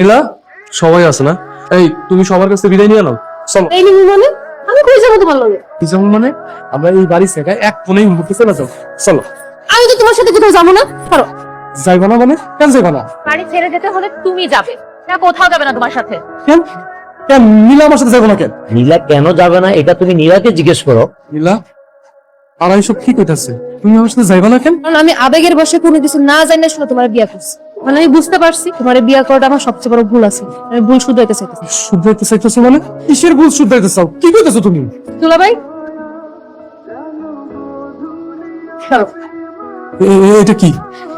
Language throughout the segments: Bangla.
নীলা সবাই আছে না? এই তুমি সবার কাছে বিদায় নিয়ে নাও। চলো। এই নিবি মানে? আমি কই যাব তোমার লগে? কি মানে? আমরা এই বাড়ি থেকে এক মুহূর্তে চলে চলো। আমি তো তোমার সাথে কোথাও যাব না। পারো। যাইবা না মানে? কেন যাইবা না? বাড়ি ছেড়ে যেতে হলে তুমি যাবে। না কোথাও যাবে না তোমার সাথে। কেন? কেন? নীলা আমার সাথে যাইবো না কেন? নীলা কেন যাবে না? এটা তুমি নীলাকে জিজ্ঞেস করো। নীলা আর এইসব কি কইতাছে? তুমি আমার সাথে যাইবা না কেন? আমি আবেগের বসে কোনো কিছু না জানি না শুনে তোমার বিয়া করছি। মানে আমি বুঝতে পারছি তোমার বিয়া করাটা আমার সবচেয়ে বড় ভুল আছে। আমি ভুল শুধরাইতে চাইতেছি। শুধরাইতে চাইতেছো মানে? কিসের ভুল শুধরাইতে চাও কি কইতেছো তুমি? দুলা ভাই। চলো এটা কি?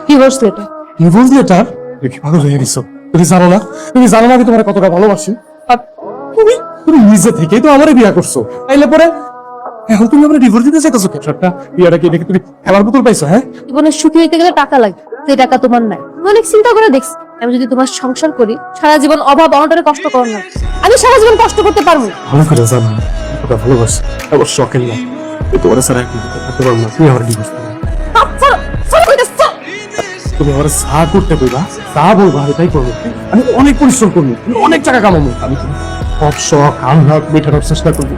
ডিভোর্স লেটার ডিভোর্স লেটার দেখি পাগল হয়ে গেছো? তুমি জানো না? তুমি জানো না আমি তোমার কতটা ভালোবাসি? আর তুমি তুমি নিজে থেকেই তো আমারে বিয়া করছ। তাইলে পরে এখন তুমি আমার ডিভোর্স দিতে চাইতেছো কেন? একটা কি দেখে তুমি খেলার পুতুল পাইছো হ্যাঁ? জীবনে সুখী হইতে গেলে টাকা লাগে সেই টাকা তোমার নাই। আমি অনেক চিন্তা করে দেখছি আমি যদি তোমার সংসার করি সারা জীবন অভাব অনটনে কষ্ট করো না। আমি সারা জীবন কষ্ট করতে পারব ভালো করে জানো ভালোবাসি আবার শখের না। তোমার থাকতে পারব না তুমি আমার ডিভোর্স। তুমি আমার যা করতে কইবা তা বলবা আমি তাই করব। আমি অনেক পরিশ্রম করব অনেক টাকা কামাবো। আমি সব শখ আহ্লাদ মেটানোর চেষ্টা করব।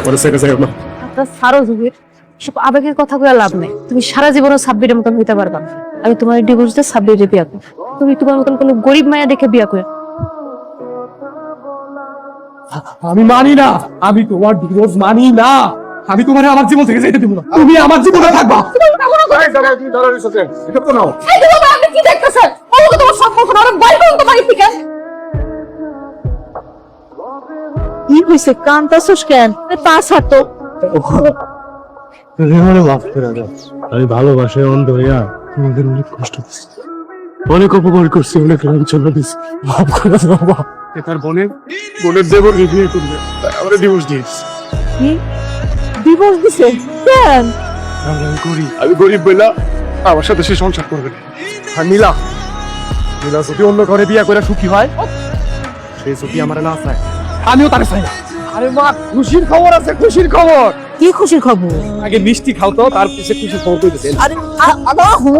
আমার যাই না। আপনার ছাড়ো জুবির সব আবেগের কথা কয়ে লাভ নেই। তুমি সারা জীবনও সাব্বিরের মতন হইতে পারবা না। আমি তোমার ডিভোর্স দিয়ে সাব্বিরে বিয়া করব তুমি তোমার মতন কোনো গরিব মায়া দেখে বিয়া করে আমি মানি না। আমি তোমার ডিভোর্স মানি না। আমি তোমার আমার জীবন থেকে যেতে দিব না। তুমি আমার জীবনে থাকবা। এটা তো নাও। এই দুলা আপনি কি দেখতেছেন? আমাকে তোমার সম্পর্ক না অনেক বাইরে করুন তো বাড়ি থেকে কি হইছে? কান্তাছস কেন? পাঁচ হাত তো মাফ করে দাও। আমি ভালোবাসে অন্ধ হইয়া তোমাদের অনেক কষ্ট দিচ্ছি অনেক অপমান করছি অনেক লাঞ্ছনা দিচ্ছি মাফ করে দাও বাবা। তার বোনের বোনের দেবরকে বিয়ে করবে। আমরা ডিভোর্স দিয়েছি কি? ডিভোর্স দিছে? কেন? আমি গরিব। আমি গরিব বইলা আমার সাথে সে সংসার করবে না। আর নীলা নীলা যদি অন্য ঘরে বিয়ে করে সুখী হয় সে যদি আমার না চায় আমিও তাকে চাই না। আরে মা খুশির খবর আছে খুশির খবর। কি খুশির খবর? আগে মিষ্টি খাও তো তার পিছে খুশির খবর আরে আল্লাহু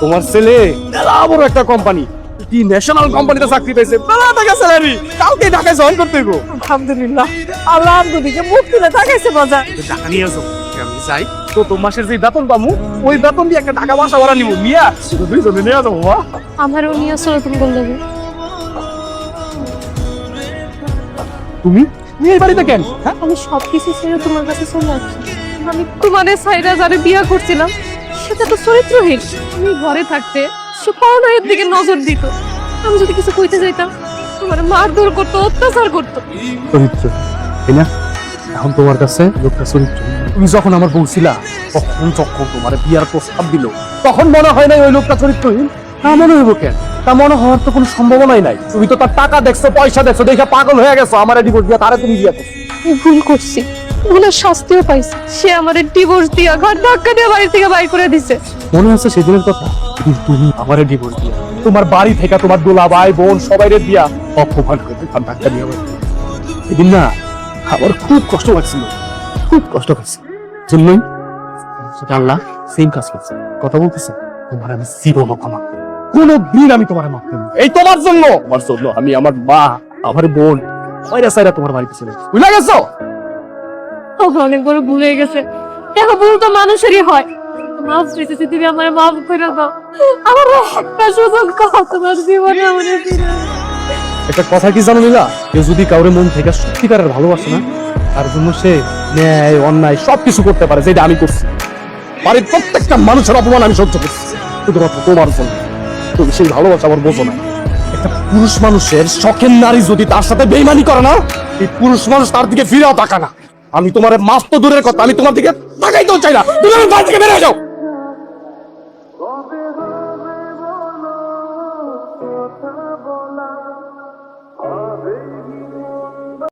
তোমার ছেলে মেলা বড় একটা কোম্পানি কি ন্যাশনাল কোম্পানিতে চাকরি পেয়েছে। মেলা টাকা স্যালারি কালকে ঢাকায় জয়েন করতে হইব। আলহামদুলিল্লাহ। আলহামদুলিল্লাহ মুক্তি না তাকাইছে বাজার। টাকা নিয়ে আসো আমি চাই তো তোর মাসের যে বেতন পামু ওই বেতন দিয়ে একটা টাকা বাসা ভাড়া নিবো মিয়া দুইজনে নিয়ে যাব মা। আমারও নিয়ে আসলে তুমি বললে তুমি? তুমি এই বাড়িতে কেন? হ্যাঁ? আমি সব সবকিছু ছেড়ে তোমার কাছে চলে আসছি। আমি তোমার সাইরা যারে বিয়া করছিলাম সেটা তো চরিত্রহীন। আমি ঘরে থাকতে সে পরনায়ের দিকে নজর দিত। আমি যদি কিছু কইতে যাইতাম তোমার মারধর করতো অত্যাচার করতো। চরিত্র তাই না? এখন তোমার কাছে লোকটা চরিত্র। তুমি যখন আমার বলছিলা তখন যখন তোমার বিয়ার প্রস্তাব দিল তখন মনে হয় নাই ওই লোকটা চরিত্রহীন। তা মনে হইব কেন? তা মনে হওয়ার তো কোনো সম্ভাবনাই নাই। তুমি তো তার টাকা দেখছ পয়সা দেখছ দেখে পাগল হয়ে গেছো আমার ডিভোর্স দিয়া তারে তুমি বিয়া করছ। আমি ভুল করছি ভুলের শাস্তিও পাইছি। সে আমার ডিভোর্স দিয়া ঘর ধাক্কা দিয়ে বাড়ি থেকে বাইর করে দিছে। মনে আছে সেদিনের কথা? তুমি আমারে ডিভোর্স দিয়া। তোমার বাড়ি থেকে তোমার দোলা ভাই বোন সবাই দিয়া অপমান করে তার ধাক্কা দিয়ে সেদিন না আমার খুব কষ্ট লাগছিল খুব কষ্ট জন্যই আল্লাহ সেম কাজ করছে। কথা বলতেছে তোমার আমি জীবন ক্ষমা কোন দিন আমি তোমার মাফ করব এই তোমার জন্য। তোমার জন্য আমি আমার মা আমার বোন সাইরা সাইরা তোমার বাড়িতে চলে বুঝলা গেছো? আমার অনেক বড় ভুল হয়ে গেছে। দেখো ভুল তো মানুষেরই হয়। মাফ চাইতেছি তুমি আমার মাফ করে দাও। আমার একটা সুযোগ কাও তোমার জীবনে আমার। ফিরে একটা কথা কি জানো নীলা? কেউ যদি কাউরে মন থেকে সত্যিকারের ভালোবাসে না তার জন্য সে ন্যায় অন্যায় সবকিছু করতে পারে যেটা আমি করছি। বাড়ির প্রত্যেকটা মানুষের অপমান আমি সহ্য করছি। শুধুমাত্র তোমার জন্য। সেই ভালোবাসা আমার বোঝো না। একটা পুরুষ মানুষের শখের নারী যদি তার সাথে বেইমানি করে না, এই পুরুষ মানুষ তার দিকে ফিরেও তাকা না। আমি তোমার মাস্ত দূরের কথা, আমি তোমার দিকে তাকাইতেও চাই না। তুমি আমার বাড়ি থেকে বেরিয়ে যাও।